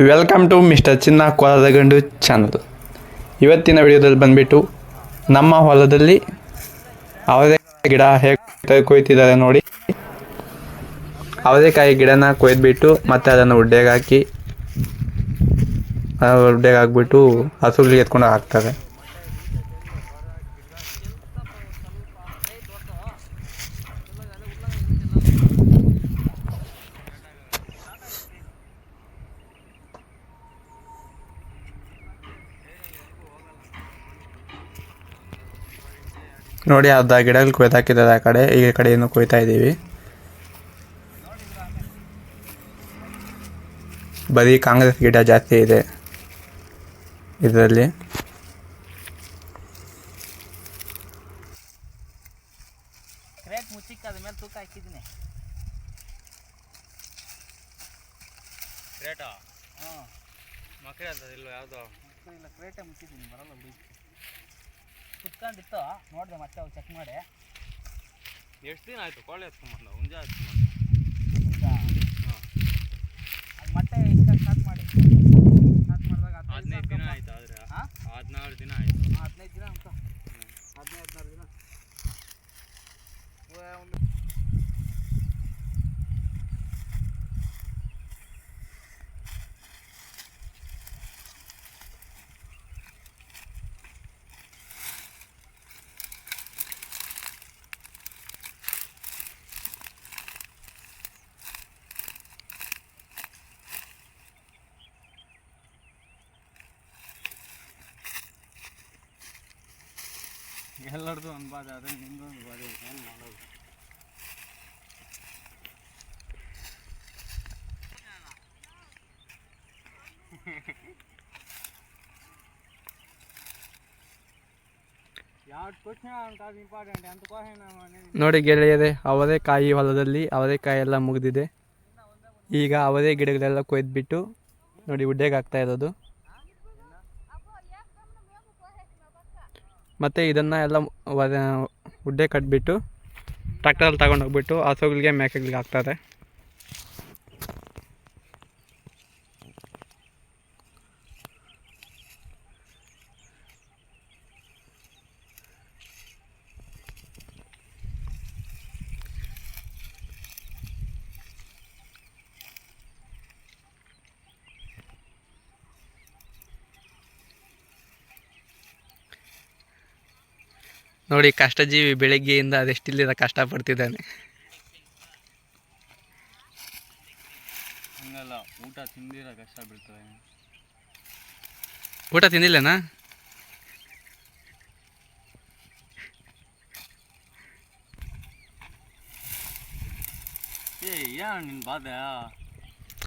Welcome to mister ಚಿನ್ನ ಕೋಲದಗಂಡು channel ಇವತ್ತಿನ ವಿಡಿಯೋದಲ್ಲಿ ಬಂದ್ಬಿಟ್ಟು ನಮ್ಮ ಹೊಲದಲ್ಲಿ ಅವರೆಕಾಯಿ ಗಿಡ ಹೇಗೆ ಕೊಯ್ತಿದ್ದಾರೆ ನೋಡಿ. ಅವರೆಕಾಯಿ ಗಿಡನ ಕೊಯ್ದುಬಿಟ್ಟು ಮತ್ತೆ ಅದನ್ನು ಉಡ್ಡೆಗೆ ಹಾಕಿ ಉಡ್ಡೆಗೆ ಹಾಕ್ಬಿಟ್ಟು ಹಸುಗಳಿಗೆ ಎತ್ಕೊಂಡು ಹಾಕ್ತಾರೆ. ನೋಡಿ ಅರ್ಧ ಗಿಡಗಳು ಕೊಯ್ದಾಕಿದ್ದಾರೆ ಆ ಕಡೆ ಈ ಕಡೆಯನ್ನು ಏನು ಕೊಯ್ತಾ ಇದ್ದೀವಿ. ಬರೀ ಕಾಂಗ್ರೆಸ್ ಗಿಡ ಜಾಸ್ತಿ ಇದೆ ಇದರಲ್ಲಿ. ಕ್ರೇಟ್ ಮುಚ್ಚಿಕ್ಕೆ ಅದ್ರ ಮೇಲೆ ತೂಕ ಹಾಕಿದ್ದೀನಿ. ಕ್ರೇಟಾ ಹಾಂ ಮಕ್ಕಳು ಅಂತ ಇಲ್ಲ ಯಾವುದೋ? ಇಲ್ಲ ಕ್ರೇಟೆ ಮುಚ್ಚಿದ್ದೀನಿ ಬರಲ್ಲ ಬಿಡಿ. ಕುತ್ಕೊಂಡಿತ್ತು. ನೋಡಿದೆ ಮತ್ತೆ ಅವು ಚೆಕ್ ಮಾಡಿ. ಎಷ್ಟು ದಿನ ಆಯಿತು ಕೊಳ್ಳೆ ಎತ್ಕೊಂಬಂದ ಹುಂಜ ಎತ್ಕೊಂಬಂದ ಅದು ಮತ್ತೆ ಇಷ್ಟ ಸ್ಟಾರ್ಟ್ ಮಾಡಿ. ಸ್ಟಾರ್ಟ್ ಮಾಡಿದಾಗ ಹದಿನೈದು ದಿನ ಆಯ್ತು ಆದರೆ ಹದಿನಾರು ದಿನ ಆಯಿತು ಹದಿನೈದು ದಿನ ಅಂತ ಹದಿನೈದು ಹದಿನಾರು ದಿನ ಉ- ಒಂದು ಎಲ್ಲರದು ಒಂದು ಬಾಧೆ ಅದೇ ನಿಮ್ಮದು ಒಂದು ಏನು ಮಾಡೋದು? ನೋಡಿ ಗೆಳೆಯರೆ ಅವರೆಕಾಯಿ ಹೊಲದಲ್ಲಿ ಅವರೆಕಾಯಿ ಎಲ್ಲ ಮುಗಿದಿದೆ. ಈಗ ಅವದೇ ಗಿಡಗಳೆಲ್ಲ ಕೊಯ್ದುಬಿಟ್ಟು ನೋಡಿ ಉಡ್ಡೆಗೆ ಹಾಕ್ತಾ ಇರೋದು. ಮತ್ತು ಇದನ್ನು ಎಲ್ಲ ಉಡ್ಡೆ ಕಟ್ಬಿಟ್ಟು ಟ್ರ್ಯಾಕ್ಟರಲ್ಲಿ ತಗೊಂಡೋಗ್ಬಿಟ್ಟು ಹಸುಗಳಿಗೆ ಮೇಕೆಗಳಿಗೆ ಹಾಕ್ತಾರೆ. ನೋಡಿ ಕಷ್ಟಜೀವಿ ಬೆಳಗ್ಗೆಯಿಂದ ಅದೆಷ್ಟಿಲ್ಲದ ಕಷ್ಟಪಡ್ತಿದ್ದಾನೆ ಊಟ ತಿಂದಿರೋ ಕಷ್ಟ ಬೀಳ್ತದೆ ಊಟ ತಿಂದಿಲ್ಲನಾ? ಏ ಏನು ನಿನ್ನ ಬಾಧೆ